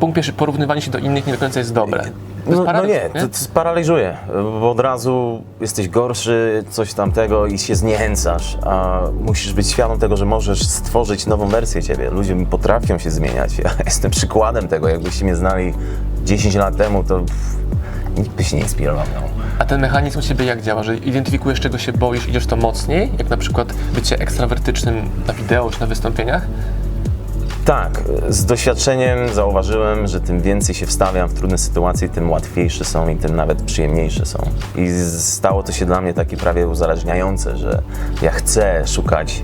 punkt pierwszy, porównywanie się do innych nie do końca jest dobre. To jest No, no paradoks, nie, to, to sparaliżuje, bo od razu jesteś gorszy, coś tamtego i się zniechęcasz, a musisz być świadom tego, że możesz stworzyć nową wersję ciebie. Ludzie potrafią się zmieniać. Ja jestem przykładem tego, jakbyście mnie znali 10 lat temu, to pff, nikt by się nie inspirował. A ten mechanizm u Ciebie jak działa? Że identyfikujesz czego się boisz, idziesz to mocniej? Jak na przykład bycie ekstrawertycznym na wideo czy na wystąpieniach? Tak, z doświadczeniem zauważyłem, że tym więcej się wstawiam w trudne sytuacje, tym łatwiejsze są i tym nawet przyjemniejsze są. I stało to się dla mnie takie prawie uzależniające, że ja chcę szukać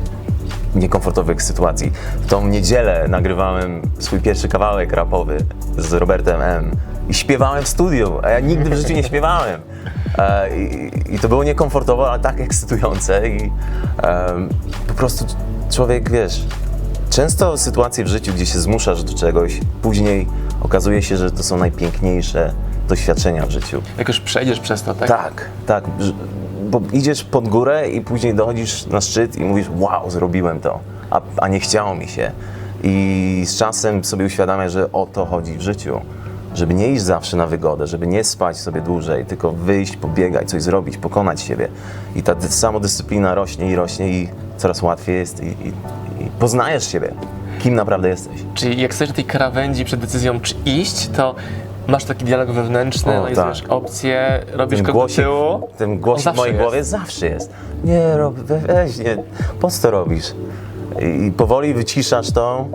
niekomfortowych sytuacji. W tą niedzielę nagrywałem swój pierwszy kawałek rapowy z Robertem M. I śpiewałem w studiu, a ja nigdy w życiu nie śpiewałem. E, I, I to było niekomfortowo, ale tak ekscytujące i po prostu człowiek, wiesz, Często sytuacje w życiu, gdzie się zmuszasz do czegoś, później okazuje się, że to są najpiękniejsze doświadczenia w życiu. Jak już przejdziesz przez to, tak? Tak, tak, bo idziesz pod górę i później dochodzisz na szczyt i mówisz, wow, zrobiłem to, a, a nie chciało mi się. I z czasem sobie uświadamiasz, że o to chodzi w życiu. Żeby nie iść zawsze na wygodę, żeby nie spać sobie dłużej, tylko wyjść, pobiegać, coś zrobić, pokonać siebie. I ta dy- samodyscyplina rośnie i rośnie i coraz łatwiej jest i, i, i poznajesz siebie, kim naprawdę jesteś. Czyli jak na tej krawędzi przed decyzją, czy iść, to masz taki dialog wewnętrzny, O, analizujesz tak. opcje, robisz ten głosik, tyłu. ten On głosik w mojej jest. głowie zawsze jest. Nie, rob, we- weź, nie, po co to robisz? I, powoli wyciszasz to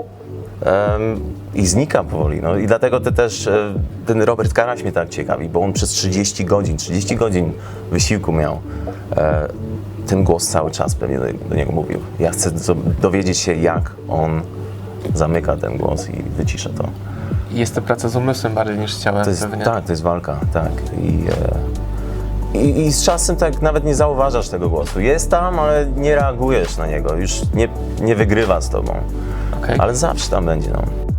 i znika powoli. No. I dlatego te też e, ten Robert Karaś mnie tak ciekawi, bo on przez 30 godzin, 30 godzin wysiłku miał. E, ten głos cały czas pewnie do, do niego mówił. Ja chcę do, dowiedzieć się, jak on zamyka ten głos i wycisza to. I Jest to praca z umysłem bardziej niż ciałem To jest, pewnie. tak, to jest walka, tak. I, e, i, I z czasem tak nawet nie zauważasz tego głosu. Jest tam, ale nie reagujesz na niego, już nie, nie wygrywa z tobą. Okej. Ale zawsze tam będzie. No.